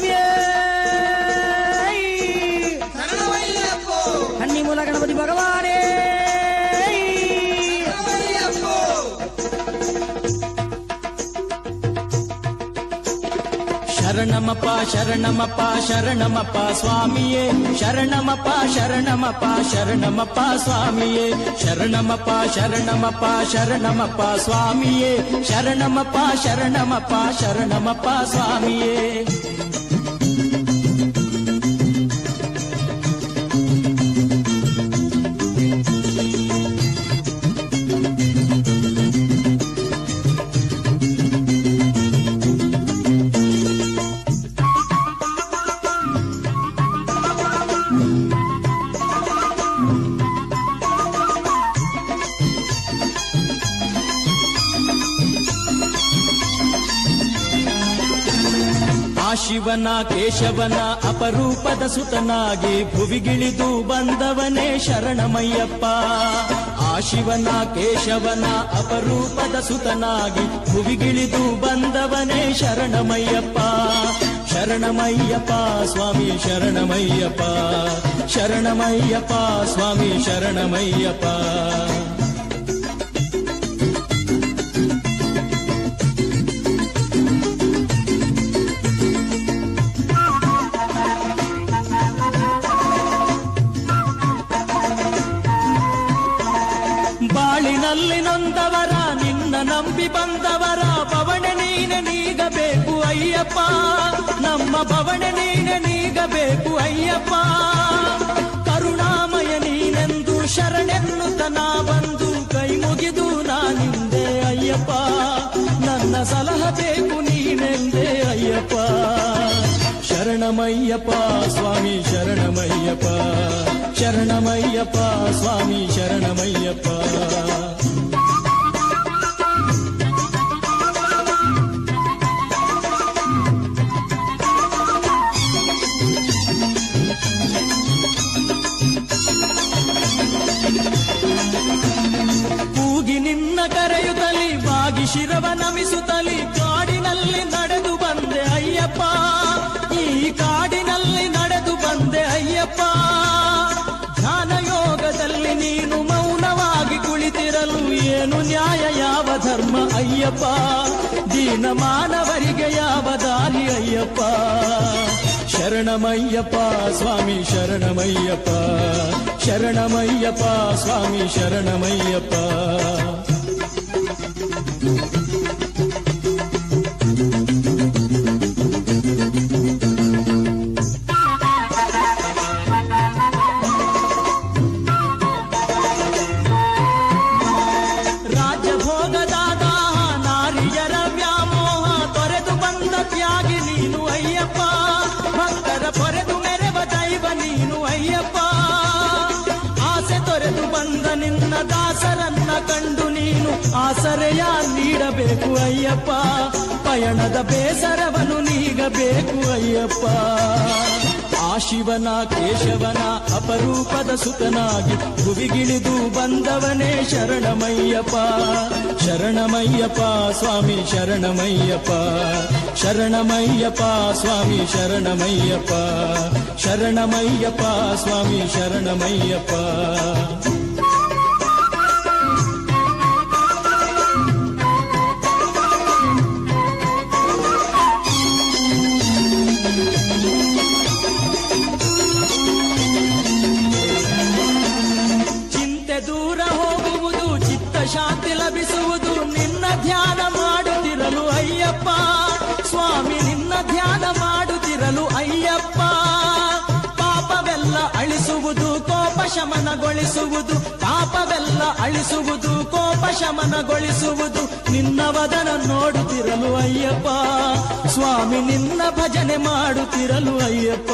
también. சரணமப்பா சரணமப்பா சரணமப்பா சுவாமியே. சரணமப்பா சரணமப்பா சரணமப்பா சுவாமியே. சரணமப்பா சரணமப்பா சரணமப்பா சுவாமியே. சரணமப்பா சரணமப்பா சரணமப்பா சுவாமியே. ಆ ಶಿವನ, ಕೇಶವನ, ಅಪರೂಪದ ಸುತನಾಗಿ ಭುವಿಗಿಳಿದು ಬಂದವನೇ ಶರಣಮಯ್ಯಪ್ಪ. ಆ ಶಿವನ, ಕೇಶವನ, ಅಪರೂಪದ ಸುತನಾಗಿ ಭುವಿಗಿಳಿದು ಬಂದವನೇ ಶರಣಮಯ್ಯಪ್ಪ. ಶರಣಮಯ್ಯಪ್ಪ, ಸ್ವಾಮಿ, ಶರಣಮಯ್ಯಪ್ಪ. ಶರಣಮಯ್ಯಪ್ಪ, ಸ್ವಾಮಿ, ಶರಣಮಯ್ಯಪ್ಪ. ಬಾಳಿನಲ್ಲಿ ನೊಂದವರ, ನಿನ್ನ ನಂಬಿ ಬಂದವರ, ಬವಣೆ ನೀನೆ ನೀಗಬೇಕು ಅಯ್ಯಪ್ಪ. ನಮ್ಮ ಬವಣೆ ನೀನೆ ನೀಗಬೇಕು ಅಯ್ಯಪ್ಪ. ಕರುಣಾಮಯ ನೀನೆಂದು ಶರಣೆನ್ನುತನ ಬಂದು, ಕೈ ಮುಗಿದು ನಾನಿಂದೆ ಅಯ್ಯಪ್ಪ. ನನ್ನ ಸಲಹ ಬೇಕು ನೀನೆಂದೇ ಅಯ್ಯಪ್ಪ. ಶರಣಮಯ್ಯಪ್ಪ, ಸ್ವಾಮಿ ಶರಣಮಯ್ಯಪ್ಪ. ಶರಣಮಯ್ಯಪ್ಪ ಸ್ವಾಮಿ ಶರಣಮಯ್ಯಪ್ಪ. ಕೂಗಿ ನಿನ್ನ ಕರೆಯುತ್ತಲಿ ಬಾಗಿ ಶಿರವ ನಮಿಸುತ್ತಲಿ ಕಾಡಿನಲ್ಲಿ ನಡೆದು ಬಂದೆ ಅಯ್ಯಪ್ಪ. ನ್ಯಾಯ ಯಾವ ಧರ್ಮ ಅಯ್ಯಪ್ಪ? ದೀನ ಮಾನವರಿಗೆ ಯಾವ ದಾರಿ ಅಯ್ಯಪ್ಪ? ಶರಣಮಯ್ಯಪ್ಪ, ಸ್ವಾಮಿ ಶರಣಮಯ್ಯಪ್ಪ. ಶರಣಮಯ್ಯಪ್ಪ, ಸ್ವಾಮಿ ಶರಣಮಯ್ಯಪ್ಪ. ಅಯ್ಯಪ್ಪ, ಪಯಣದ ಬೇಸರವನ್ನು ನೀಗಬೇಕು ಅಯ್ಯಪ್ಪ. ಆ ಶಿವನ, ಕೇಶವನ, ಅಪರೂಪದ ಸುತನಾಗಿ ಭುವಿಗಿಳಿದು ಬಂದವನೇ ಶರಣಮಯ್ಯಪ್ಪ. ಶರಣಮಯ್ಯಪ್ಪ, ಸ್ವಾಮಿ ಶರಣಮಯ್ಯಪ್ಪ. ಶರಣಮಯ್ಯಪ್ಪ, ಸ್ವಾಮಿ ಶರಣಮಯ್ಯಪ್ಪ. ಶರಣಮಯ್ಯಪ್ಪ, ಸ್ವಾಮಿ ಶರಣಮಯ್ಯಪ್ಪ. ಲಭಿಸುವುದು ನಿನ್ನ ಧ್ಯಾನ ಮಾಡುತ್ತಿರಲು ಅಯ್ಯಪ್ಪ. ಸ್ವಾಮಿ, ನಿನ್ನ ಧ್ಯಾನ ಮಾಡುತ್ತಿರಲು ಅಯ್ಯಪ್ಪ. ಪಾಪವೆಲ್ಲ ಅಳಿಸುವುದು, ಕೋಪ ಶಮನಗೊಳಿಸುವುದು. ಪಾಪವೆಲ್ಲ ಅಳಿಸುವುದು, ಕೋಪ ಶಮನಗೊಳಿಸುವುದು. ನಿನ್ನ ವದನ ನೋಡುತ್ತಿರಲು ಅಯ್ಯಪ್ಪ. ಸ್ವಾಮಿ, ನಿನ್ನ ಭಜನೆ ಮಾಡುತ್ತಿರಲು ಅಯ್ಯಪ್ಪ.